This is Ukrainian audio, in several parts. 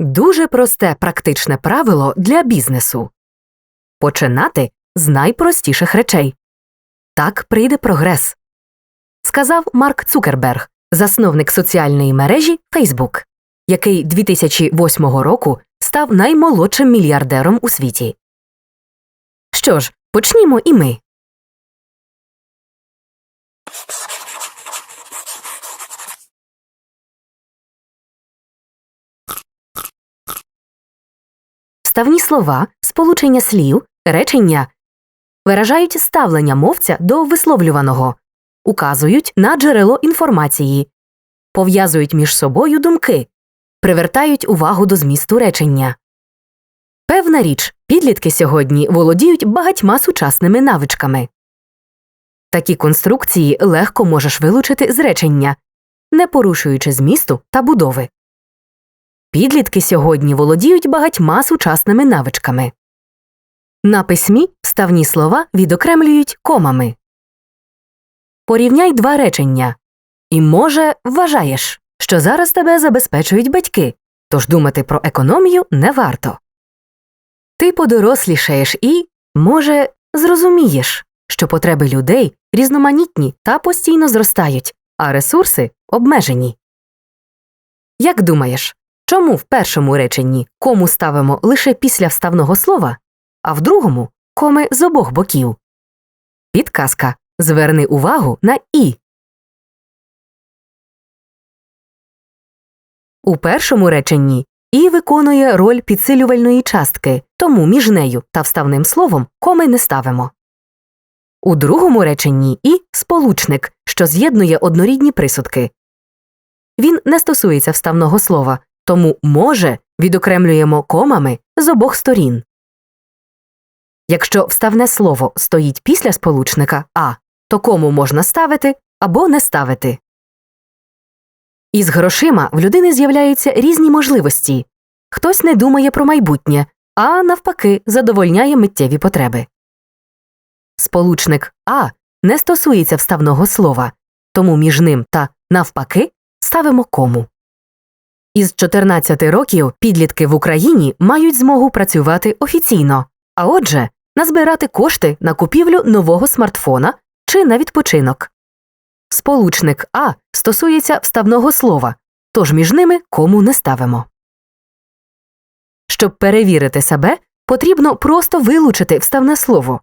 Дуже просте практичне правило для бізнесу починати з найпростіших речей. Так прийде прогрес. Сказав Марк Цукерберг, засновник соціальної мережі Facebook, який 2008 року став наймолодшим мільярдером у світі. Що ж, почнімо і ми. Ставні слова, сполучення слів, речення виражають ставлення мовця до висловлюваного, указують на джерело інформації, пов'язують між собою думки, привертають увагу до змісту речення. Певна річ, підлітки сьогодні володіють багатьма сучасними навичками. Такі конструкції легко можеш вилучити з речення, не порушуючи змісту та будови. Підлітки сьогодні володіють багатьма сучасними навичками. На письмі вставні слова відокремлюють комами. Порівняй два речення. І, може, вважаєш, що зараз тебе забезпечують батьки, тож думати про економію не варто. Ти подорослішаєш і, може, зрозумієш, що потреби людей різноманітні та постійно зростають, а ресурси обмежені. Як думаєш, чому в першому реченні кому ставимо лише після вставного слова, а в другому коми з обох боків? Підказка. Зверни увагу на і. У першому реченні і виконує роль підсилювальної частки, тому між нею та вставним словом коми не ставимо. У другому реченні і сполучник, що з'єднує однорідні присудки. Він не стосується вставного слова, тому може відокремлюємо комами з обох сторін. Якщо вставне слово стоїть після сполучника а, то кому можна ставити або не ставити. Із грошима в людини з'являються різні можливості. Хтось не думає про майбутнє, а навпаки, задовольняє миттєві потреби. Сполучник а не стосується вставного слова, тому між ним та навпаки ставимо кому. Із 14 років підлітки в Україні мають змогу працювати офіційно, а отже, назбирати кошти на купівлю нового смартфона чи на відпочинок. Сполучник А стосується вставного слова, тож між ними кому не ставимо. Щоб перевірити себе, потрібно просто вилучити вставне слово.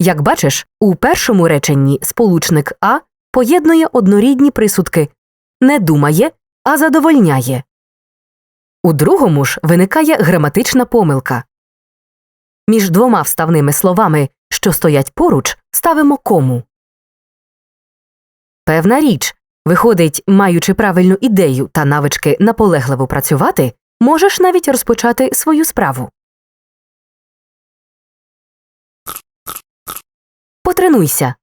Як бачиш, у першому реченні сполучник А поєднує однорідні присудки не думає, а задовольняє. У другому ж виникає граматична помилка. Між двома вставними словами, що стоять поруч, ставимо кому. Певна річ, виходить, маючи правильну ідею та навички наполегливо працювати, можеш навіть розпочати свою справу. Потренуйся.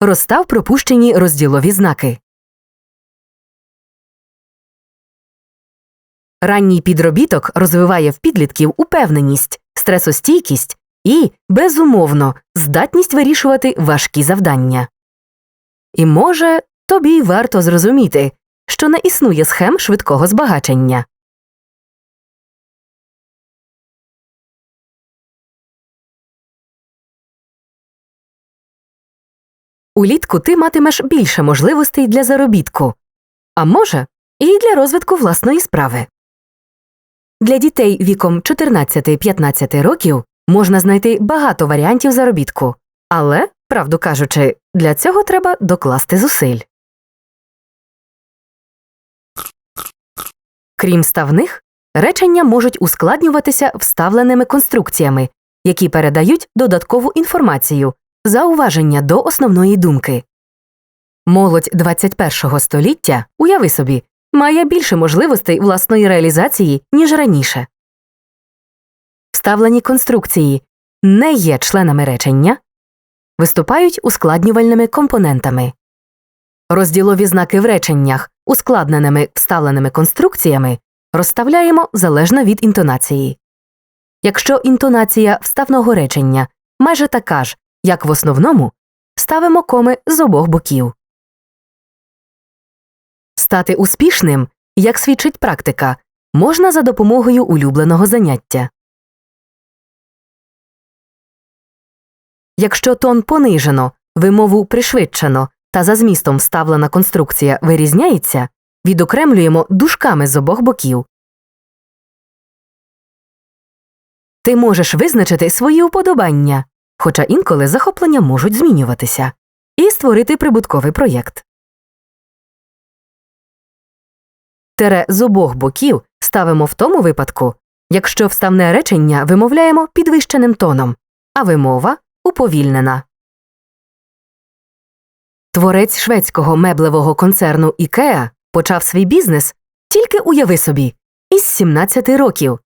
Розстав пропущені розділові знаки. Ранній підробіток розвиває в підлітків упевненість, стресостійкість і, безумовно, здатність вирішувати важкі завдання. І, може, тобі й варто зрозуміти, що не існує схем швидкого збагачення. Улітку ти матимеш більше можливостей для заробітку, а може, і для розвитку власної справи. Для дітей віком 14-15 років можна знайти багато варіантів заробітку, але, правду кажучи, для цього треба докласти зусиль. Крім ставних, речення можуть ускладнюватися вставленими конструкціями, які передають додаткову інформацію, зауваження до основної думки. Молодь 21-го століття, уяви собі, має більше можливостей власної реалізації, ніж раніше. Вставлені конструкції не є членами речення, виступають ускладнювальними компонентами. Розділові знаки в реченнях, ускладненими вставленими конструкціями, розставляємо залежно від інтонації. Якщо інтонація вставного речення майже така ж, як в основному, ставимо коми з обох боків. Стати успішним, як свідчить практика, можна за допомогою улюбленого заняття. Якщо тон понижено, вимову пришвидшено та за змістом вставлена конструкція вирізняється, відокремлюємо дужками з обох боків. Ти можеш визначити свої уподобання, хоча інколи захоплення можуть змінюватися, і створити прибутковий проєкт. Тере з обох боків ставимо в тому випадку, якщо вставне речення вимовляємо підвищеним тоном, а вимова уповільнена. Творець шведського меблевого концерну Ікеа почав свій бізнес тільки уяви собі із 17 років.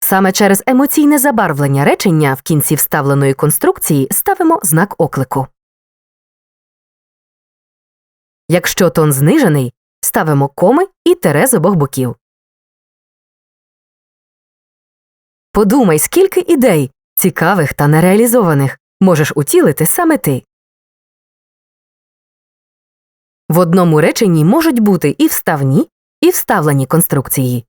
Саме через емоційне забарвлення речення в кінці вставленої конструкції ставимо знак оклику. Якщо тон знижений, ставимо коми і тере з обох боків. Подумай, скільки ідей, цікавих та нереалізованих, можеш утілити саме ти. В одному реченні можуть бути і вставні, і вставлені конструкції.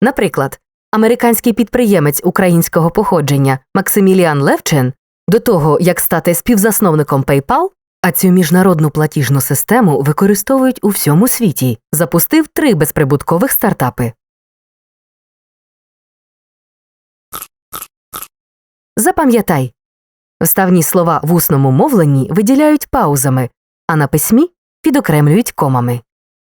Наприклад, американський підприємець українського походження Максиміліан Левчен до того, як стати співзасновником PayPal, а цю міжнародну платіжну систему використовують у всьому світі, запустив три безприбуткових стартапи. Запам'ятай вставні слова в усному мовленні виділяють паузами, а на письмі підокремлюють комами.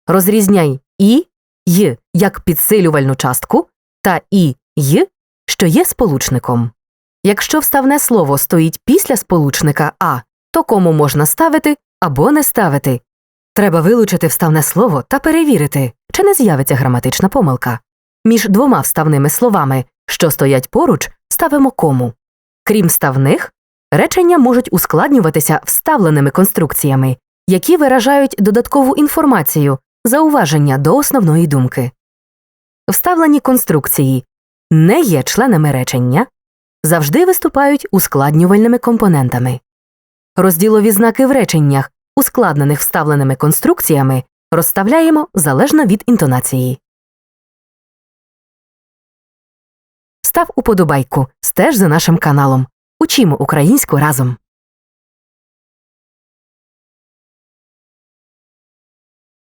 Розрізняй і й як підсилювальну частку та і й, що є сполучником. Якщо вставне слово стоїть після сполучника а, то кому можна ставити або не ставити. Треба вилучити вставне слово та перевірити, чи не з'явиться граматична помилка. Між двома вставними словами, що стоять поруч, ставимо кому. Крім вставних, речення можуть ускладнюватися вставленими конструкціями, які виражають додаткову інформацію, зауваження до основної думки. Вставлені конструкції не є членами речення, завжди виступають ускладнювальними компонентами. Розділові знаки в реченнях, ускладнених вставленими конструкціями, розставляємо залежно від інтонації. Став уподобайку, стеж за нашим каналом. Учімо українську разом.